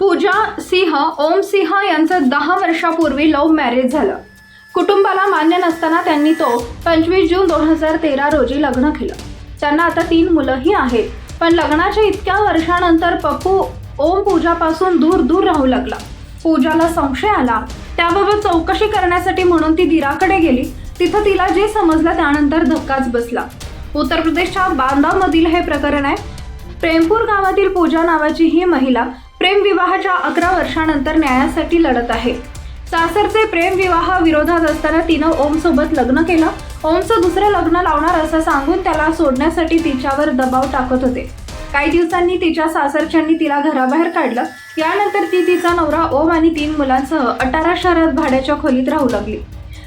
पूजा सिंह ओम सिंह यांचं दहा वर्षापूर्वी लव्ह मॅरेज झालं. कुटुंबाला मान्य नसताना त्यांनी तो पंचवीस जून दोन हजार तेरा रोजी लग्न केलं. त्यांना आता तीन मुलंही आहेत पण लग्नाच्या इतक्या वर्षानंतर पप्पू ओम पूजापासून दूर दूर राहू लागला. पूजाला संशय आला. त्याबाबत चौकशी करण्यासाठी म्हणून ती दिराकडे गेली. तिथं तिला जे समजलं त्यानंतर धक्काच बसला. उत्तर प्रदेशच्या बांदामधील हे प्रकरण आहे. प्रेमपूर गावातील पूजा नावाची ही महिला प्रेमविवाहाच्या अकरा वर्षानंतर न्यायासाठी लढत आहे. सासरचे प्रेमविवाह विरोधात असताना तिनं ओमसोबत लग्न केलं. ओमचं दुसरं लग्न लावणार असं सांगून त्याला सोडण्यासाठी तिच्यावर दबाव टाकत होते. काही दिवसांनी तिच्या सासरच्यांनी तिला घराबाहेर काढलं. यानंतर ती तिचा नवरा ओम आणि तीन मुलांसह अटारा शहरात भाड्याच्या खोलीत राहू लागली.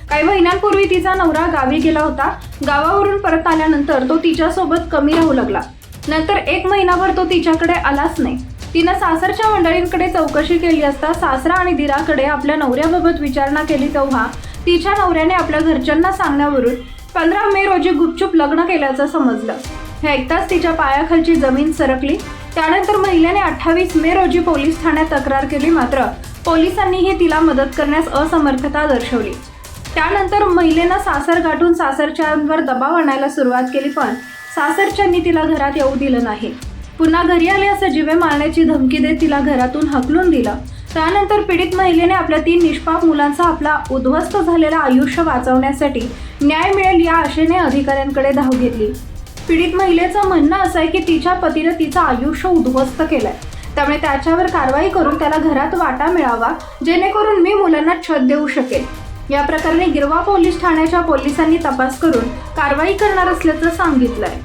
काही महिन्यांपूर्वी तिचा नवरा गावी गेला होता. गावावरून परत आल्यानंतर तो तिच्यासोबत कमी राहू लागला. नंतर एक महिनाभर तो तिच्याकडे आलाच नाही. तिनं सासरच्या मंडळींकडे चौकशी केली असता सासरा आणि दिराकडे आपल्या नवऱ्याबाबत विचारणा केली तेव्हा तिच्या नवऱ्याने आपल्या घरच्यांना सांगण्यावरून पंधरा मे रोजी गुपचूप लग्न केल्याचं समजलं. हे ऐकताच तिच्या पायाखालची जमीन सरकली. त्यानंतर महिलेने अठ्ठावीस मे रोजी पोलीस ठाण्यात तक्रार केली मात्र पोलिसांनीही तिला मदत करण्यास असमर्थता दर्शवली. त्यानंतर महिलेनं सासर गाठून सासरच्यांवर दबाव आणायला सुरुवात केली पण सासरच्यांनी तिला घरात येऊ दिलं नाही. पुन्हा घरी आले असं जिवे मारण्याची धमकी देत तिला घरातून हकलून दिलं. त्यानंतर पीडित महिलेने आपल्या तीन निष्पाप मुलांचा आपला उद्ध्वस्त झालेला आयुष्य वाचवण्यासाठी न्याय मिळेल या आशेने अधिकाऱ्यांकडे धाव घेतली. पीडित महिलेचं म्हणणं असं आहे की तिच्या पतीनं तिचं आयुष्य उद्ध्वस्त केलंय. त्यामुळे त्याच्यावर कारवाई करून त्याला घरात वाटा मिळावा जेणेकरून मी मुलांना छत देऊ शकेल या प्रकरणी गिरवा पोलीस ठाण्याच्या पोलिसांनी तपास करून कारवाई करणार असल्याचं सांगितलंय.